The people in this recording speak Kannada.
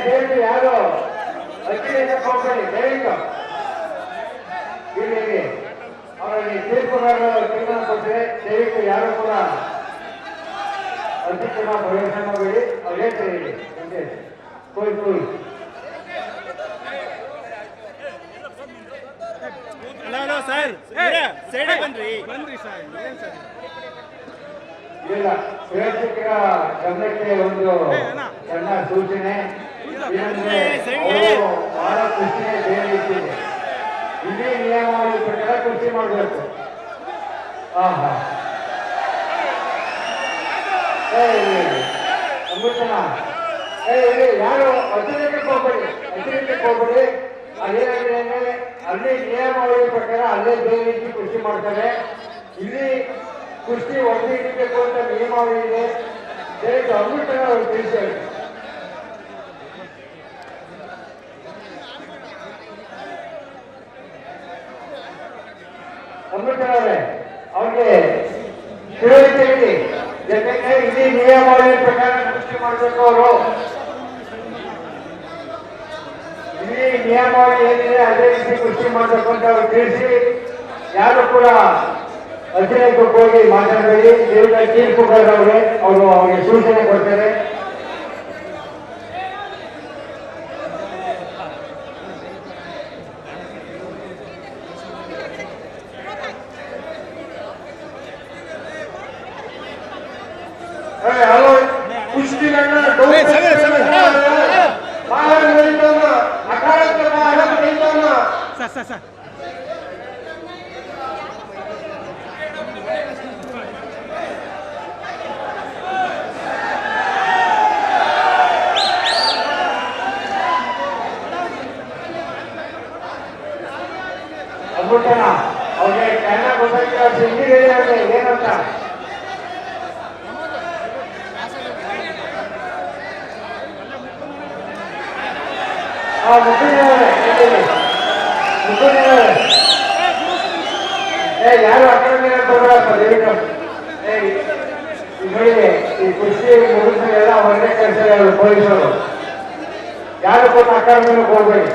ದಯವಿಟ್ಟು ಯಾರು? ಅಕ್ಕಿಯಿಂದ ಹೋಗ್ಬೇಡಿ ದಯವಿಟ್ಟು ಇಲ್ಲಿ ಅವರಿಗೆ ಅವರಲ್ಲಿ ತೀರ್ಪುಗಾರರು ತೀರ್ಮಾನ ಕೊಟ್ಟರೆ ದಯವಿಟ್ಟು ಯಾರು ಕೂಡ ಅತ್ಯುತ್ತಮ ಪ್ರವೇಶ ಮಾಡಬೇಡಿ ಅವ್ರು ಹೇಳ್ತಾರೆ ಇಲ್ಲಿ ಕೋಯ್ ಹಲೋ ಸರ್. ಸೈಡ್ ಬನ್ರಿ. ಇಲ್ಲ ಪ್ರೇಕ್ಷಕರ ಗಮನಕ್ಕೆ ಒಂದು ಸಣ್ಣ ಸೂಚನೆ. ಬಹಳ ಖುಷಿ ಇದೆ ನಿಯಮಾವಳಿ ಪ್ರಕಾರ ಕೃಷಿ ಮಾಡಬೇಕು. ಆಹಾ. ಅಮೃತನ. ಯಾರು? ಅತಿರೇಕಕ್ಕೆ ಹೋಗ್ಬೇಡಿ ಅತಿರೇಕಕ್ಕೆ ಹೋಗ್ಬೇಡಿ ಅದೇನಾಗಿದೆ ಅಂದ್ರೆ ಅಲ್ಲಿ ನಿಯಮಾವಳಿ ಪ್ರಕಾರ ಅಲ್ಲೇ ಬೇರೆ ರೀತಿ ಕೃಷಿ ಮಾಡ್ತಾರೆ. ಇಲ್ಲಿ ಕೃಷಿ ಒಂದು ಹಿಡಿಬೇಕು ಅಂತ ನಿಯಮಾವಳಿ ಇದೆ ದಯವಿಟ್ಟು ಅಮೃತನ ಅವರು ತಿಳಿಸಿ ಹೇಳಿ. ಅಮೃತನವರೇ ಅವ್ರಿಗೆ ತಿಳುವಳಿಕೆ ಹೇಳಿ ಯಾಕಂದ್ರೆ ಇಡೀ ನಿಯಮಾವಳಿ ಪ್ರಕಾರ ಕುಸ್ತಿ ಮಾಡಬೇಕು ಅವರು. ಇಡೀ ನಿಯಮಾವಳಿ ಏನಿದೆ, ಅದೇ ರೀತಿ ಕುಸ್ತಿ ಮಾಡಬೇಕು ಅಂತ ಅವ್ರು ತಿಳಿಸಿ. ಯಾರು ಕೂಡ ಅಧ್ಯಯನಕ್ಕೆ ಹೋಗಿ ಮಾತಾಡಬೇಡಿ. ತೀರ್ಪು ತೀರ್ಪುಗಾರವ್ರೆ ಅವರು ಅವರಿಗೆ ಸೂಚನೆ ಕೊಡ್ತಾರೆ. ಅದ್ಭುತನ ಅವ್ರಿಗೆ ಕನ್ನಡ ಗೊತ್ತಾಗ್ತಿಲ್ಲ ಅವ್ರು ಹಿಂದಿ ಹೇಳಿ ಅವ್ರಿಗೆ ಏನಂತ ಏ ಯಾರು ಆ ಕಡೆ ಮೇಲೆ ಬರಬೇಡಪ್ಪ ದಯವಿಟ್ಟು ಏ ಈ ಕುರ್ಚಿ ಹೊರಗೆ ಕಳಿಸ್ತಾರೆ ಅವರು ಪೊಲೀಸರು ಯಾರು ಕೂಡ ಆ ಕಡೆ ಮೇಲೆ ಹೋಗ್ಬೇಡಿ